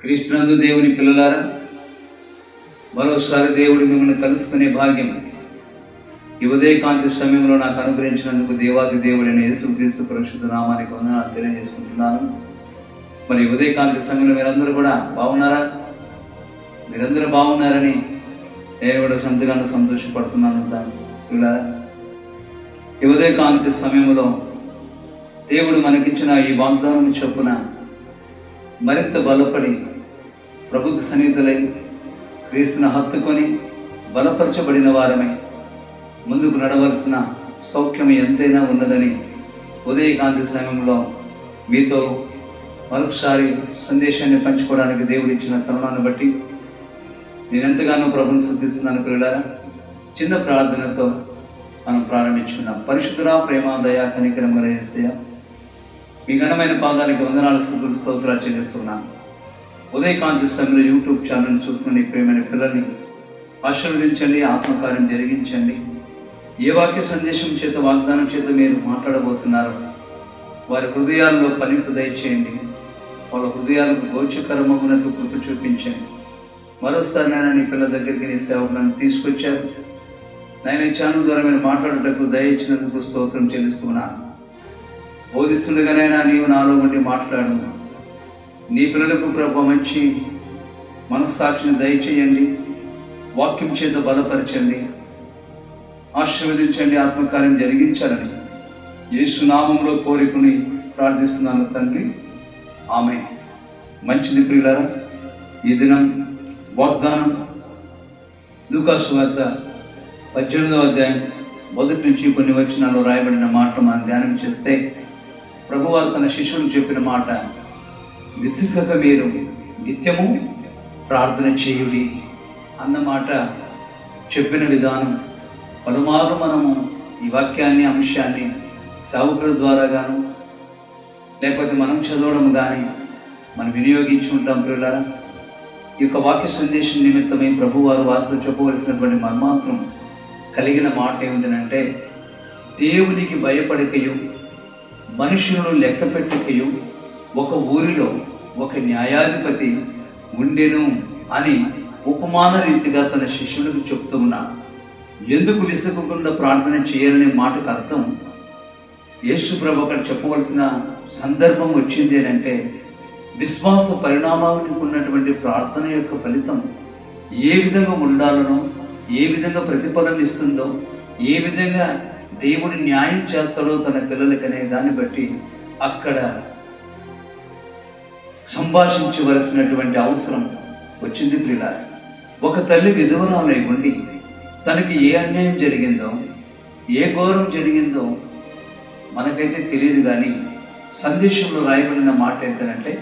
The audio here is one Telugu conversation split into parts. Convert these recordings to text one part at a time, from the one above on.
క్రీస్తునందు దేవుని పిల్లలారా మరోసారి దేవుడు మిమ్మల్ని కలుసుకునే భాగ్యం ఈ ఉదయకాంతి సమయంలో నాకు అనుగ్రహించినందుకు దేవాది దేవుడైన యేసు క్రీస్తు పరిశుద్ధ నామానికి వందనాలు తెలియజేసుకుంటున్నాను. మరి ఉదయకాంతి సమయంలో మీరందరూ కూడా బాగున్నారా? మీరందరూ బాగున్నారని నేను కూడా సంతగానో సంతోషపడుతున్నాను దాన్ని ఈ ఉదయకాంతి సమయంలో దేవుడు మనకిచ్చిన ఈ వాగ్దానం చొప్పున మరింత బలపడి ప్రభుకు సన్నిధులై క్రీస్తును హత్తుకొని బలపరచబడిన వారమే ముందుకు నడవలసిన సౌఖ్యం ఎంతైనా ఉన్నదని ఉదయకాంతి సమయంలో మీతో మరొకసారి సందేశాన్ని పంచుకోవడానికి దేవుడు ఇచ్చిన తరుణాన్ని బట్టి నేను ఎంతగానో ప్రభుని శుద్ధిస్తున్నాను పిల్లలారా చిన్న ప్రార్థనతో మనం ప్రారంభించుకున్నాం పరిశుద్ధురా ప్రేమ దయా కనికరం గలయేస్తయ మీ ఘనమైన పాదానికి వందనాలు స్థుతులు స్తోత్రాలు చెల్లిస్తున్నాను. ఉదయకాంతి సమయంలో యూట్యూబ్ ఛానల్ చూస్తున్న ప్రేమైన పిల్లల్ని ఆశీర్వదించండి ఆత్మకార్యం జరిగించండి. ఏ వాక్య సందేశం చేత వాగ్దానం చేత మీరు మాట్లాడబోతున్నారో వారి హృదయాల్లో పలింపు దయచేయండి. వాళ్ళ హృదయాలకు గోచకరమగునట్టు కృప చూపించండి. మరోసారి నాయన నీ పిల్లల దగ్గరికి నీ సేవకులను తీసుకొచ్చారు. నేను ఈ ఛానల్ ద్వారా మీరు మాట్లాడటకు దయ ఇచ్చినందుకు స్తోత్రం చెల్లిస్తున్నాను. బోధిస్తుండగానే నీవు నాలో ఉండి మాట్లాడు నీ పిల్లలకు ప్రభు మంచి మనస్సాక్షిని దయచేయండి. వాక్యం చేత బలపరచండి. ఆశీర్వదించండి. ఆత్మకార్యం జరిగించాలని యేసు నామంలో కోరికని ప్రార్థిస్తున్నాను తండ్రి. ఆమె మంచిది ప్రియులారా ఈ దినం వాగ్దానం లూకాసు వార్త పద్దెనిమిదవ అధ్యాయం మొదటి నుంచి కొన్ని వచనాలు రాయబడిన మాట మనం ధ్యానం చేస్తే ప్రభువారు తన శిష్యులకు చెప్పిన మాట విశిష్టత మీరు నిత్యము ప్రార్థన చేయుడి అన్న మాట చెప్పిన విధానం. పలుమారు మనము ఈ వాక్యాన్ని అంశాన్ని సేవకుల ద్వారా గాను లేకపోతే మనం చదవడం కానీ మనం వినియోగించుకుంటాం పిల్లలారా ఈ యొక్క వాక్య సందేశం నిమిత్తమై ప్రభువారు వారితో చెప్పవలసినటువంటి మర్మాత్రం కలిగిన మాట ఏమిటంటే దేవునికి భయపడకయు మనుషులను లెక్క పెట్టకయు ఒక ఊరిలో ఒక న్యాయాధిపతి ఉండెను అని ఉపమాన రీతిగా తన శిష్యులకు చెప్తూ ఉన్నాడు ఎందుకు విసుకకుండా ప్రార్థన చేయాలనే మాటకు అర్థం? యేసు ప్రభు అక్కడ చెప్పవలసిన సందర్భం వచ్చింది అని అంటే విశ్వాస పరిణామాలకు ఉన్నటువంటి ప్రార్థన యొక్క ఫలితం ఏ విధంగా ఉండాలనో ఏ విధంగా ప్రతిఫలం ఇస్తుందో ఏ విధంగా దేవుడు న్యాయం చేస్తాడో తన పిల్లలకనే దాన్ని బట్టి అక్కడ సంభాషించవలసినటువంటి అవసరం వచ్చింది ప్రియుల ఒక తల్లి విధవరాలై ఉండి తనకి ఏ అన్యాయం జరిగిందో ఏ ఘోరం జరిగిందో మనకైతే తెలియదు కానీ సందేశంలో రాయబడిన మాట ఏంటంటే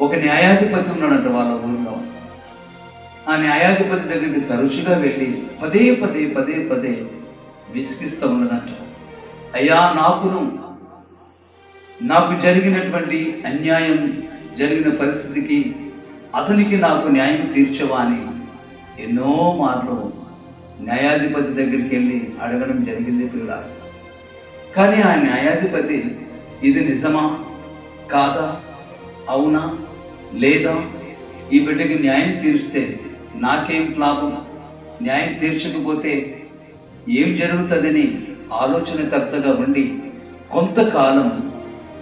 ఒక న్యాయాధిపతి ఉన్నాడంట వాళ్ళ ఊరిలో. ఆ న్యాయాధిపతి దగ్గరికి తరచుగా వెళ్ళి పదే పదే పదే పదే విసిగిస్తూ ఉన్నదంట. అయ్యా నాకును నాకు జరిగినటువంటి అన్యాయం జరిగిన పరిస్థితికి అతనికి నాకు న్యాయం తీర్చవా అని ఎన్నో మార్లు న్యాయాధిపతి దగ్గరికి వెళ్ళి అడగడం జరిగింది పిల్ల. కానీ ఆ న్యాయాధిపతి ఇది నిజమా? కాదా? అవునా? లేదా? ఈ బిడ్డకి న్యాయం తీరిస్తే నాకేం లాభం? న్యాయం తీర్చకపోతే ఏం జరుగుతుందని ఆలోచనకర్తగా ఉండి కొంతకాలం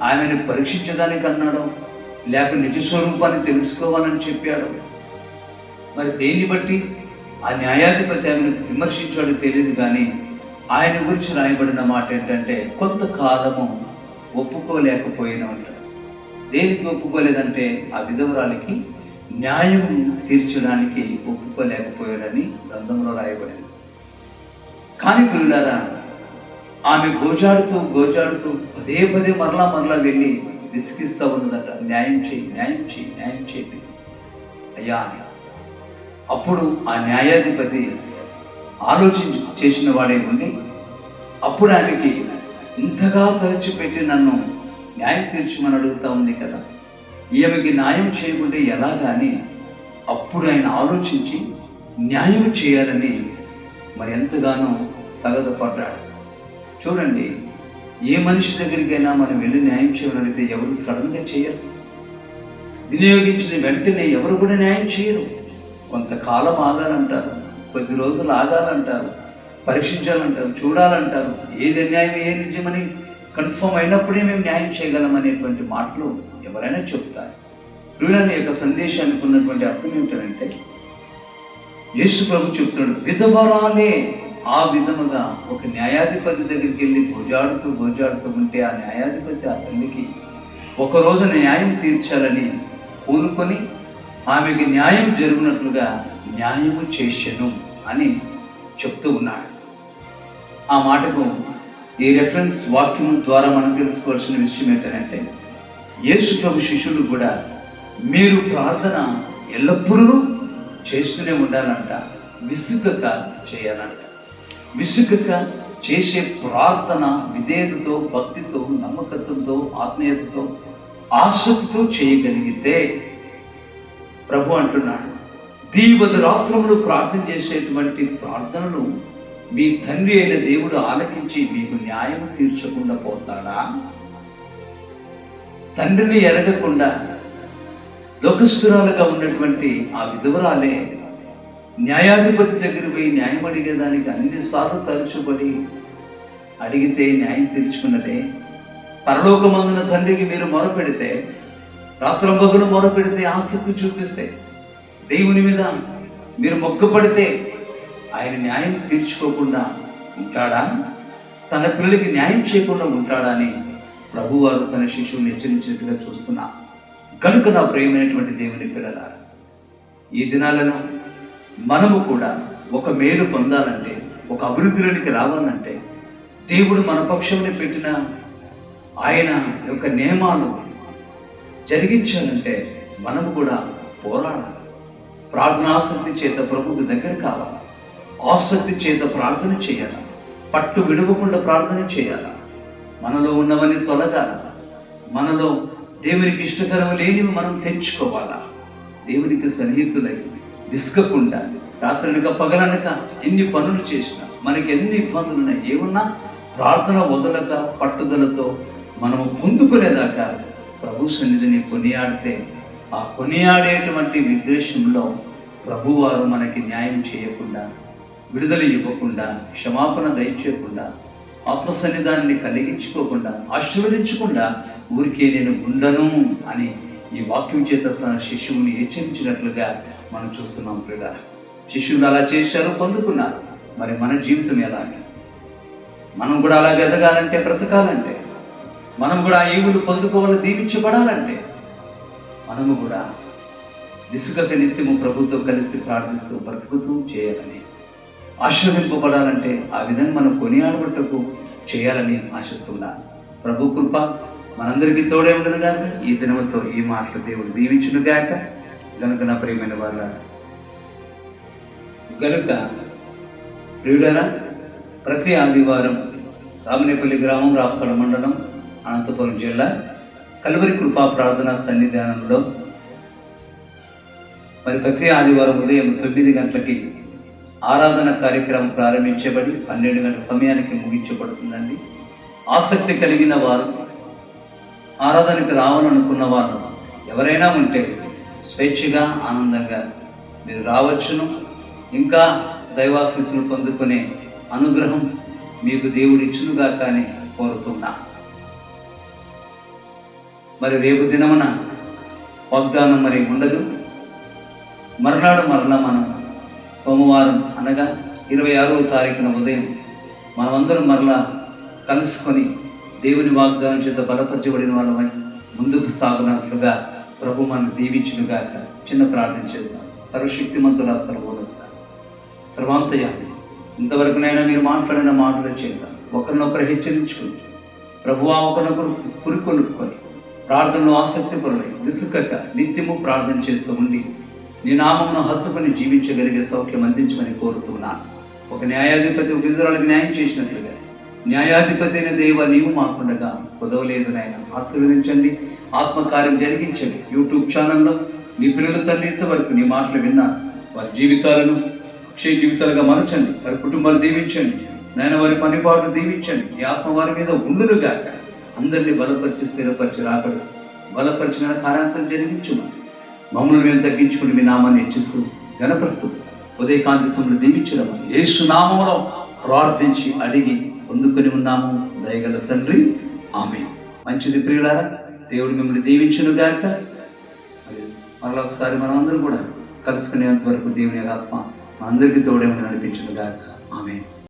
ఆమెను పరీక్షించడానికి అన్నాడు లేక నిజ స్వరూపాన్ని తెలుసుకోవాలని చెప్పాడు. మరి దేన్ని బట్టి? ఆ న్యాయాధిపతి ఆమెను విమర్శించాడు తెలియదు కానీ ఆయన గురించి రాయబడిన మాట ఏంటంటే కొంతకాలము ఒప్పుకోలేకపోయిన ఉంటాడు దేనికి ఒప్పుకోలేదంటే ఆ విధవరాలకి న్యాయం తీర్చడానికి ఒప్పుకోలేకపోయాడని గ్రంథంలో రాయబడింది. కానీ పిల్లారా ఆమె గోజాడుతూ గోజాడుతూ పదే పదే మరలా మరలా వెళ్ళి విసిగిస్తూ ఉన్నదట. న్యాయం చేయి న్యాయం చేయి న్యాయం చేయి. అయ్యా అని. అప్పుడు ఆ న్యాయాధిపతి ఆలోచించి చేసిన వాడే ఉండి అప్పుడు ఆమెకి ఇంతగా పెట్టి నన్ను న్యాయం తీర్చమని అడుగుతా ఉంది కదా. ఈమెకి న్యాయం చేయకుంటే ఎలా కానీ అప్పుడు ఆయన ఆలోచించి న్యాయం చేయాలని మరి ఎంతగానో తగదపడ్డాడు. చూడండి ఏ మనిషి దగ్గరికైనా మనం వెళ్ళి న్యాయం చేయాలనితే ఎవరు సడన్గా చేయరు. వినియోగించిన వెంటనే ఎవరు కూడా న్యాయం చేయరు. కొంతకాలం ఆగాలంటారు కొద్ది రోజులు ఆగాలంటారు పరీక్షించాలంటారు చూడాలంటారు ఏది అన్యాయం ఏ నిజమని కన్ఫర్మ్ అయినప్పుడే మేము న్యాయం చేయగలం అనేటువంటి మాటలు ఎవరైనా చెప్తారు ప్రియులని యొక్క సందేశానికి ఉన్నటువంటి అర్థం ఏమిటంటే యేసు ప్రభు చెప్తున్నాడు విధవరాలే ఆ విధముగా ఒక న్యాయాధిపతి దగ్గరికి వెళ్ళి గోజాడుతూ గోజాడుతూ ఉంటే ఆ న్యాయాధిపతి ఆ తల్లికి ఒక రోజు న్యాయం తీర్చాలని కోరుకొని ఆమెకి న్యాయం జరిగినట్లుగా న్యాయము చేసెను అని చెప్తూ ఉన్నాడు. ఆ మాటకు ఈ రెఫరెన్స్ వాక్యం ద్వారా మనం తెలుసుకోవాల్సిన విషయం ఏంటంటే యేసు ప్రభు శిష్యులు కూడా మీరు ప్రార్థన ఎల్లప్పుడూ చేస్తూనే ఉండాలంట విసుగక చేయాలంట విసుగక చేసే ప్రార్థన విధేయతతో భక్తితో నమ్మకత్వంతో ఆత్మీయతతో ఆసక్తితో చేయగలిగితే ప్రభు అంటున్నాడు దీవది రాత్రములు ప్రార్థన చేసేటువంటి ప్రార్థనలు మీ తండ్రి అయిన దేవుడు ఆలకించి మీకు న్యాయం తీర్చకుండా పోతాడా? తండ్రిని ఎరగకుండా లోకస్థురాలుగా ఉన్నటువంటి ఆ విధవరాలే న్యాయాధిపతి దగ్గర పోయి న్యాయం అడిగేదానికి అన్నిసార్లు తరచుబడి అడిగితే న్యాయం తీర్చుకున్నదే పరలోకమందున తండ్రికి మీరు మొరపెడితే రాత్రంబగును మొరపెడితే ఆసక్తి చూపిస్తే దేవుని మీద మీరు మొక్కుపడితే ఆయన న్యాయం తీర్చుకోకుండా ఉంటాడా? తన పిల్లలకి న్యాయం చేయకుండా ఉంటాడా అని ప్రభువారు తన శిశువుని హెచ్చరించినట్టుగా చూస్తున్నా. కనుక నా ప్రేమైనటువంటి దేవుని పిల్లలారా ఈ దినాలను మనము కూడా ఒక మేలు పొందాలంటే ఒక అభివృద్ధిలోనికి రావాలంటే దేవుడు మన పక్షంలో పెట్టిన ఆయన యొక్క నియమాలు జరిగించాలంటే మనము కూడా పోరాడాలి. ప్రార్థనాసక్తి చేత ప్రభుకు దగ్గర కావాలి. ఆసక్తి చేత ప్రార్థన చేయాలి. పట్టు విడవకుండా ప్రార్థన చేయాలి. మనలో ఉన్నవన్నీ తొలగాల. మనలో దేవునికి ఇష్టకరం లేనివి మనం తెచ్చుకోవాలా? దేవునికి సన్నిహితులై విసుకకుండా రాత్రనక పగలనక ఎన్ని పనులు చేసినా మనకి ఎన్ని ఇబ్బందులు ఉన్నాయి ఏమున్నా ప్రార్థన వదలక పట్టుదలతో మనము పొందుకునేదాకా ప్రభు సన్నిధిని కొనియాడితే ఆ కొనియాడేటువంటి విద్వేషంలో ప్రభువారు మనకి న్యాయం చేయకుండా విడుదల ఇవ్వకుండా క్షమాపణ దయచేయకుండా ఆత్మ సన్నిధానాన్ని కలిగించుకోకుండా ఆశీర్వదించకుండా ఊరికే నేను ఉండను అని ఈ వాక్యం చేత శిష్యువుని హెచ్చరించినట్లుగా మనం చూస్తున్నాం ప్రియుల శిష్యులు అలా చేశారు పొందుకున్నారు. మరి మన జీవితం ఎలాగే మనం కూడా అలా ఎదగాలంటే బ్రతకాలంటే. మనం కూడా ఆ ఈవులు పొందుకోవాలి దీవించబడాలంటే. మనము కూడా విసుగక నిత్యము ప్రభుత్వం కలిసి ప్రార్థిస్తూ బ్రతుకుతూ చేయాలని ఆశీర్వదింపబడాలంటే ఆ విధంగా మనం కొనియాడబట్టకు చేయాలని ఆశిస్తున్నా. ప్రభు కృప మనందరికీ తోడే ఉండదు కానీ ఈ దినంతో ఈ మాటలు దేవుడు దీవించును గాక కనుక నా ప్రియమైన వాళ్ళ గనుక ప్రియుడరా ప్రతి ఆదివారం రామనేపల్లి గ్రామం రాపకడ మండలం అనంతపురం జిల్లా కలువరి కృపా ప్రార్థనా సన్నిధానంలో మరి ప్రతి ఆదివారం ఉదయం తొమ్మిది గంటలకి ఆరాధన కార్యక్రమం ప్రారంభించబడి పన్నెండు గంటల సమయానికి ముగించబడుతుందండి. ఆసక్తి కలిగిన వారు ఆరాధనకు రావాలనుకున్న వారు ఎవరైనా ఉంటే స్వేచ్ఛగా ఆనందంగా మీరు రావచ్చును. ఇంకా దైవాశీస్సును పొందుకునే అనుగ్రహం మీకు దేవుడు ఇచ్చునుగా కానీ కోరుతున్నా. మరి రేపు దినమున వాగ్దానం మరి ఉండదు. మర్నాడు మరలా మనం సోమవారం అనగా ఇరవై ఆరవ తారీఖున ఉదయం మనమందరం మరలా కలుసుకొని దేవుని వాగ్దానం చేత బలపరచబడిన వాళ్ళమై ముందుకు సాగునట్లుగా ప్రభు మనం దీవించునుగా చిన్న ప్రార్థన చేద్దాం. సర్వశక్తిమంతుల సర్వోన్నత సర్వాంతయ ఇంతవరకునైనా మీరు మాట్లాడిన మాటలు చేద్దాం. ఒకరినొకరు ప్రభు ప్రభువా ఒకరినొకరు పురికొలుపుకొని ప్రార్థనలో ఆసక్తి పరులై విసుకక నిత్యము ప్రార్థన చేస్తూ ఉండి నీ నామమును హత్తుకొని జీవించగలిగే సౌఖ్యం అందించమని కోరుతున్నాను. ఒక న్యాయాధిపతి విధురాలకు న్యాయం చేసినట్లుగా న్యాయాధిపతి అయిన దేవ నీవు మాకుండగా కుదవలేదు నాయన. ఆశీర్వదించండి. ఆత్మకార్యం జరిగించండి. యూట్యూబ్ ఛానల్లో నీ పిల్లల తల్లి ఇంతవరకు నీ మాటలు విన్న వారి జీవితాలను అక్షయ జీవితాలుగా మలచండి. వారి కుటుంబాలు దీవించండి. నాయన వారి పనిపాట్లు దీవించండి. ఈ ఆత్మ వారి మీద ఉండునుగాక అందరినీ బలపరిచి స్థిరపరిచి రాకడు. బలపరిచిన కార్యాంతం జరిగించు మమ్మల్ని మేము తగ్గించుకుని మీ నామాన్ని హెచ్చిస్తూ గణపరుస్తూ ఉదయకాంతి సమయంలో దీవించడం యేసు నామంలో ప్రార్థించి అడిగి పొందుకొని ఉన్నాము. దయగల తండ్రి ఆమె మంచిది ప్రియులారా దేవుడు మిమ్మల్ని దీవించును గాక. మరలా ఒకసారి మనం కూడా కలుసుకునేంత వరకు దేవుని ఆత్మ అందరికీ తోడే నడిపించును గాక. ఆమె